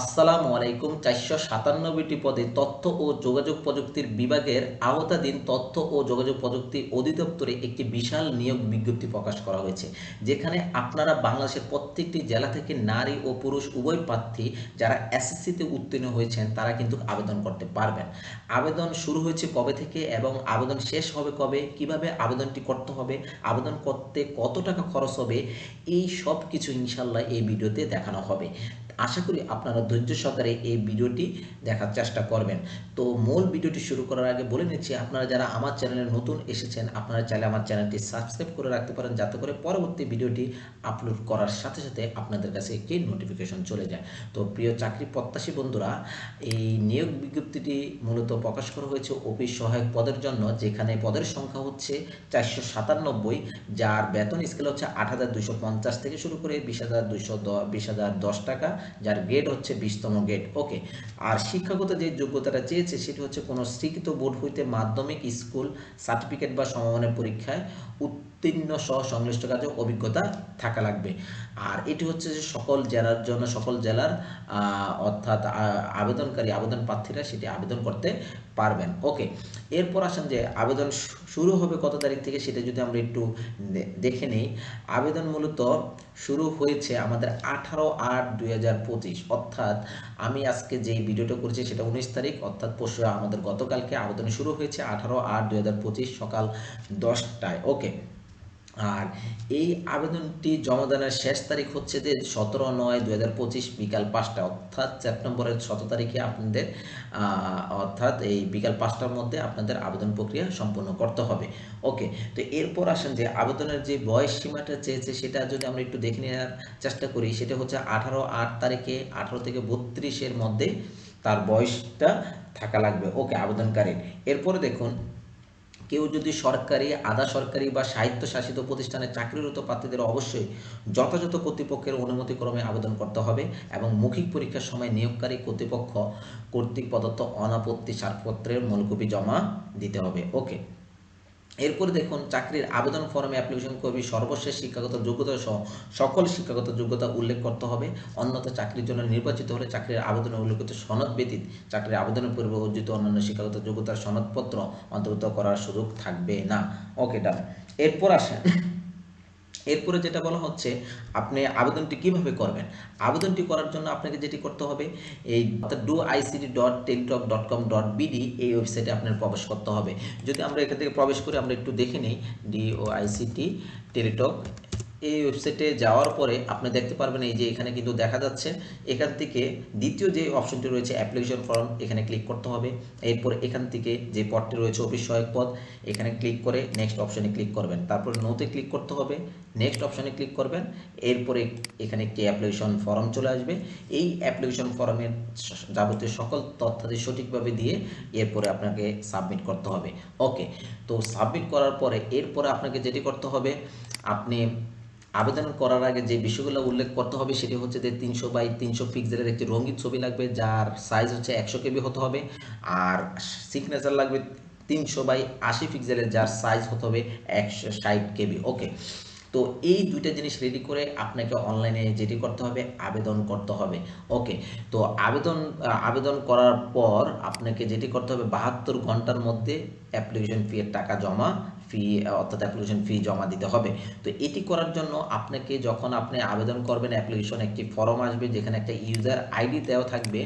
আসসালামু আলাইকুম চারশো সাতানব্বইটি পদে তথ্য ও যোগাযোগ প্রযুক্তির বিভাগের আওতাধীন তথ্য ও যোগাযোগ প্রযুক্তি অধিদপ্তরে একটি বিশাল নিয়োগ বিজ্ঞপ্তি প্রকাশ করা হয়েছে, যেখানে আপনারা বাংলাদেশের প্রত্যেকটি জেলা থেকে নারী ও পুরুষ উভয় প্রার্থী যারা এসএসসিতে উত্তীর্ণ হয়েছেন তারা কিন্তু আবেদন করতে পারবেন। আবেদন শুরু হয়েছে কবে থেকে এবং আবেদন শেষ হবে কবে, কীভাবে আবেদনটি করতে হবে, আবেদন করতে কত টাকা খরচ হবে, এই সব কিছু ইনশাল্লাহ এই ভিডিওতে দেখানো হবে। আশা করি আপনারা ধৈর্য সহকারে এই ভিডিওটি দেখার চেষ্টা করবেন। তো মূল ভিডিওটি শুরু করার আগে বলে নিচ্ছি, আপনারা যারা আমার চ্যানেলে নতুন এসেছেন, আপনারা চাইলে আমার চ্যানেলটি সাবস্ক্রাইব করে রাখতে পারেন, যাতে করে পরবর্তী ভিডিওটি আপলোড করার সাথে সাথে আপনাদের কাছে একটি নোটিফিকেশন চলে যায়। তো প্রিয় চাকরি প্রত্যাশী বন্ধুরা, এই নিয়োগ বিজ্ঞপ্তিটি মূলত প্রকাশ করা হয়েছে অফিস সহায়ক পদের জন্য, যেখানে পদের সংখ্যা হচ্ছে চারশো সাতানব্বই, যার বেতন স্কেল হচ্ছে আট হাজার দুশো পঞ্চাশ থেকে শুরু করে বিশ হাজার দুশো বিশ হাজার দশ টাকা। যার গ্রেড হচ্ছে বিশতম গ্রেড ওকে আর শিক্ষাগত যে যোগ্যতাটা চেয়েছে, সেটি হচ্ছে কোনো শিক্ষিত বোর্ড হইতে মাধ্যমিক, স্কুল সার্টিফিকেট বা সমমানের পরীক্ষায় উত্তীর্ণ সহ সংশ্লিষ্ট কাজে অভিজ্ঞতা থাকা লাগবে। আর এটি হচ্ছে যে সকল জেলার জন্য, সকল জেলার অর্থাৎ আবেদনকারী, আবেদন প্রার্থীরা সেটি আবেদন করতে পারবেন। ওকে এরপর আসেন যে আবেদন শুরু হবে কত তারিখ থেকে সেটা যদি আমরা একটু দেখে নিই। আবেদন মূলত শুরু হয়েছে আমাদের আঠারো আট দুই হাজার পঁচিশ। অর্থাৎ আমি আজকে যেই ভিডিওটা করেছি সেটা উনিশ তারিখ, অর্থাৎ পরশু আমাদের গতকালকে আবেদন শুরু হয়েছে আঠারো আট দুই হাজার পঁচিশ সকাল দশটায়। ওকে আর এই আবেদনটি জমা দানের শেষ তারিখ হচ্ছে যে সতেরো নয় দু হাজার পঁচিশ বিকাল পাঁচটা, অর্থাৎ সেপ্টেম্বরের শত তারিখে আপনাদের অর্থাৎ এই বিকাল পাঁচটার মধ্যে আপনাদের আবেদন প্রক্রিয়া সম্পূর্ণ করতে হবে। ওকে, তো এরপর আসেন যে আবেদনের যে বয়স সীমাটা চেয়েছে সেটা যদি আমরা একটু দেখে নেওয়ার চেষ্টা করি, সেটা হচ্ছে আঠারো আট তারিখে আঠারো থেকে বত্রিশের মধ্যে তার বয়সটা থাকা লাগবে। ওকে, আবেদনকারীর। এরপরে দেখুন কেউ যদি সরকারি, আধা সরকারি বা স্বায়ত্তশাসিত প্রতিষ্ঠানে চাকরিরত প্রার্থীদের অবশ্যই যথাযথ কর্তৃপক্ষের অনুমতিক্রমে আবেদন করতে হবে এবং মৌখিক পরীক্ষার সময় নিয়োগকারী কর্তৃপক্ষ কর্তৃক প্রদত্ত অনাপত্তি ছাড়পত্রের মূলকপি জমা দিতে হবে। ওকে। এরপরে দেখুন, চাকরির আবেদন ফর্মে অ্যাপ্লিকেশন করবি সর্বশেষ শিক্ষাগত যোগ্যতা সহ সকল শিক্ষাগত যোগ্যতা উল্লেখ করতে হবে। অন্যথা চাকরির জন্য নির্বাচিত হলে চাকরির আবেদনে উল্লেখিত সনদ ব্যতীত চাকরির আবেদনের পূর্বে অর্জিত অন্যান্য শিক্ষাগত যোগ্যতার সনদপত্র অন্তর্ভুক্ত করার সুযোগ থাকবে না। ওকে ডান এরপর আসেন এরপরে যেটা বলা হচ্ছে, আপনি আবেদনটি কীভাবে করবেন? আবেদনটি করার জন্য আপনাকে যেটি করতে হবে, এই do ICT dot Teletalk dot com dot BD এই ওয়েবসাইটে আপনার প্রবেশ করতে হবে। যদি আমরা এখান থেকে প্রবেশ করে আমরা একটু দেখে নিই ডি ও আইসিটি টেলিটক এই ওয়েবসাইটে যাওয়ার পরে আপনি দেখতে পারবেন এই যে এখানে কিন্তু দেখা যাচ্ছে, এখান থেকে দ্বিতীয় যে অপশনটি রয়েছে অ্যাপ্লিকেশন ফর্ম এখানে ক্লিক করতে হবে। এরপর এখান থেকে যে পদটি রয়েছে অফিস সহায়ক পদ, এখানে ক্লিক করে নেক্সট অপশনে ক্লিক করবেন। তারপর নোতে ক্লিক করতে হবে নেক্সট অপশনে ক্লিক করবেন। এরপরে এখানে একটি অ্যাপ্লিকেশন ফর্ম চলে আসবে। এই অ্যাপ্লিকেশন ফর্মের যাবতীয় সকল তথ্যাদি সঠিকভাবে দিয়ে এরপরে আপনাকে সাবমিট করতে হবে। ওকে তো সাবমিট করার পরে এরপরে আপনাকে যেটি করতে হবে, আপনি আবেদন করার আগে যে বিষয়গুলো উল্লেখ করতে হবে সেটি হচ্ছে যে তিনশো বাই তিনশো পিক্সেলের একটি রঙিন ছবি লাগবে, যার সাইজ হচ্ছে একশো কেবি হতে হবে। আর সিগনেচার লাগবে তিনশো বাই আশি পিক্সেলের, যার সাইজ হতে হবে একশো ষাট কেবি। ওকে তো এই দুইটা জিনিস রেডি করে আপনাকে অনলাইনে যেটি করতে হবে, আবেদন করতে হবে। ওকে তো আবেদন আবেদন করার পর আপনাকে যেটি করতে হবে, বাহাত্তর ঘণ্টার মধ্যে অ্যাপ্লিকেশন ফি এর টাকা জমা ফি অর্থাৎ অ্যাপ্লিকেশন ফি জমা দিতে হবে। তো এটি করার জন্য আপনাকে যখন আপনি আবেদন করবেন অ্যাপ্লিকেশন একটি ফর্ম আসবে, যেখানে একটা ইউজার আইডি দেওয়া থাকবে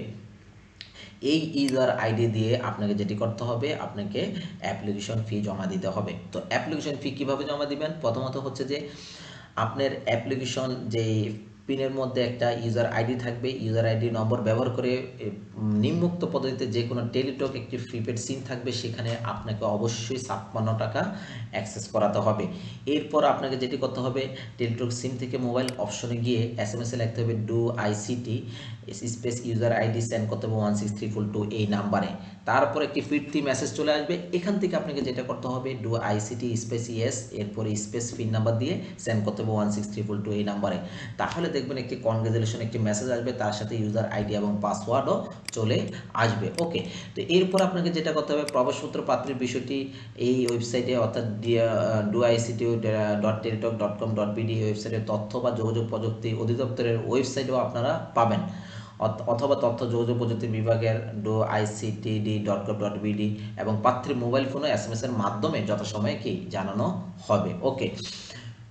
এই ইউজার আইডি দিয়ে আপনাকে যেটি করতে হবে, আপনাকে অ্যাপ্লিকেশন ফি জমা দিতে হবে। তো অ্যাপ্লিকেশন ফি কীভাবে জমা দিবেন? প্রথমত হচ্ছে যে, আপনার অ্যাপ্লিকেশন যে পিনের মধ্যে একটা ইউজার আইডি থাকবে ইউজার আইডি নম্বর ব্যবহার করে নিম্নোক্ত পদ্ধতিতে যে কোনো টেলিটক একটি প্রিপেড সিম থাকবে, সেখানে আপনাকে অবশ্যই ছাপ্পান্ন টাকা অ্যাক্সেস করাতে হবে। এরপর আপনাকে যেটি করতে হবে, টেলিটক সিম থেকে মোবাইল অপশনে গিয়ে এস এম এস লিখতে হবে do ICT space user ID send করতে হবে one six triple two এই নাম্বারে তারপর একটি ফিরতি মেসেজ চলে আসবে। এখান থেকে আপনাকে যেটা করতে হবে ডু আইসিটি স্পেস ইয়েস এরপরে স্পেস পিন নাম্বার দিয়ে সেন্ড করতে হবে one six triple two এই নাম্বারে তাহলে দেখবেন একটি কনগ্রেচুলেশন একটি মেসেজ আসবে, তার সাথে ইউজার আইডি এবং পাসওয়ার্ডও চলে আসবে। ওকে তো এরপর আপনাকে যেটা করতে হবে প্রবেশপত্র পাত্রের বিষয়টি এই ওয়েবসাইটে অর্থাৎ do ICT dot Teletalk dot com dot BD ওয়েবসাইটের তথ্য বা যোগাযোগ প্রযুক্তি অধিদপ্তরের ওয়েবসাইটেও আপনারা পাবেন। অথবা তথ্য যোগাযোগ প্রযুক্তি বিভাগের do ICTD dot gov dot BD এবং প্রার্থীর মোবাইল ফোনে এস এম এস এর মাধ্যমে যথাসময়ে কি জানানো হবে? ওকে।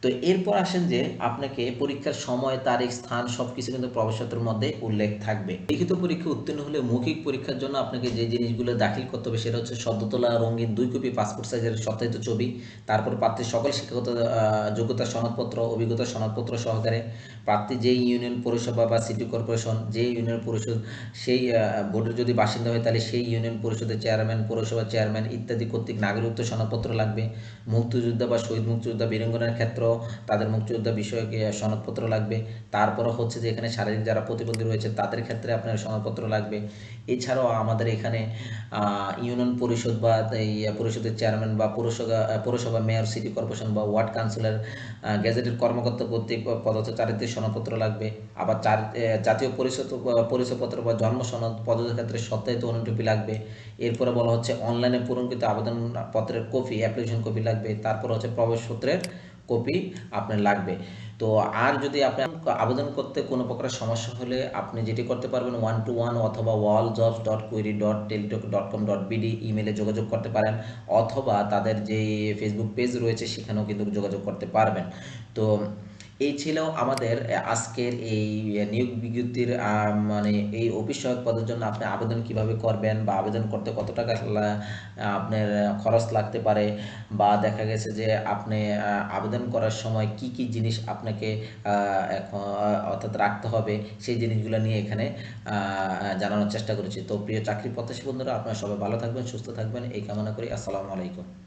তো এরপর আসেন যে আপনাকে পরীক্ষার সময়, তারিখ, স্থান সব কিছু কিন্তু প্রবেশপত্রের মধ্যে উল্লেখ থাকবে। লিখিত পরীক্ষা উত্তীর্ণ হলে মৌখিক পরীক্ষার জন্য আপনাকে যে জিনিসগুলো দাখিল করতে হবে সেটা হচ্ছে সদ্য তোলা রঙিন দুই কপি পাসপোর্ট সাইজের সত্যায়িত ছবি, তারপর প্রার্থীর সকল শিক্ষাগত যোগ্যতা সনদপত্র, অভিজ্ঞতা সনদপত্র সহকারে প্রার্থী যে ইউনিয়ন পরিষেবা বা সিটি কর্পোরেশন যে ইউনিয়ন পরিষদ, সেই বোর্ডের যদি বাসিন্দা হয় তাহলে সেই ইউনিয়ন পরিষদের চেয়ারম্যান পৌরসভা চেয়ারম্যান ইত্যাদি কর্তৃক নাগরিকত্ব সনদপত্র লাগবে। মুক্তিযোদ্ধা বা শহীদ মুক্তিযোদ্ধা বীরাঙ্গনার ক্ষেত্র তাদের মুক্তিযোদ্ধা বিষয়ক সনদপত্র লাগবে। তারপরে হচ্ছে যে এখানে শারীরিক যারা প্রতিবন্ধী রয়েছে, তাদের ক্ষেত্রে আপনার সনদপত্র লাগবে। এছাড়াও আমাদের এখানে ইউনিয়ন পরিষদ বা এই পরিষদের চেয়ারম্যান বা পৌরসভা পৌরসভা মেয়র, সিটি কর্পোরেশন বা ওয়ার্ড কাউন্সিলর গ্যাজেটেড কর্মকর্তা কর্তৃক পদার্থ চারিত্রিক সনদপত্র লাগবে। আবার চার জাতীয় পরিষদ পরিচয়পত্র বা জন্ম সনদ পদের ক্ষেত্রে সত্যায়িত অনুলিপি লাগবে। এরপরে বলা হচ্ছে, অনলাইনে পূরণকৃত আবেদনপত্রের কপি অ্যাপ্লিকেশন কপি লাগবে। তারপর হচ্ছে প্রবেশপত্রের কপি আপনার লাগবে। তো আর যদি আপনি আবেদন করতে কোনো প্রকার সমস্যা হলে আপনি যেটি করতে পারবেন ওয়ান টু ওয়ান অথবা all jobs dot query dot Teletalk dot com dot BD ইমেলে যোগাযোগ করতে পারেন অথবা তাদের যে ফেসবুক পেজ রয়েছে সেখানেও কিন্তু যোগাযোগ করতে পারবেন। তো এই ছিল আমাদের আজকের এই নিয়োগ বিজ্ঞপ্তির মানে এই অফিস সহায়ক পদের জন্য আপনি আবেদন কীভাবে করবেন বা আবেদন করতে কত টাকা আপনার খরচ লাগতে পারে বা দেখা গেছে যে আপনি আবেদন করার সময় কি কি জিনিস আপনাকে অর্থাৎ রাখতে হবে সেই জিনিসগুলো নিয়ে এখানে জানানোর চেষ্টা করেছি। তো প্রিয় চাকরি প্রত্যাশী বন্ধুরা, আপনারা সবাই ভালো থাকবেন, সুস্থ থাকবেন। এই কামনা করি। আসসালামু আলাইকুম।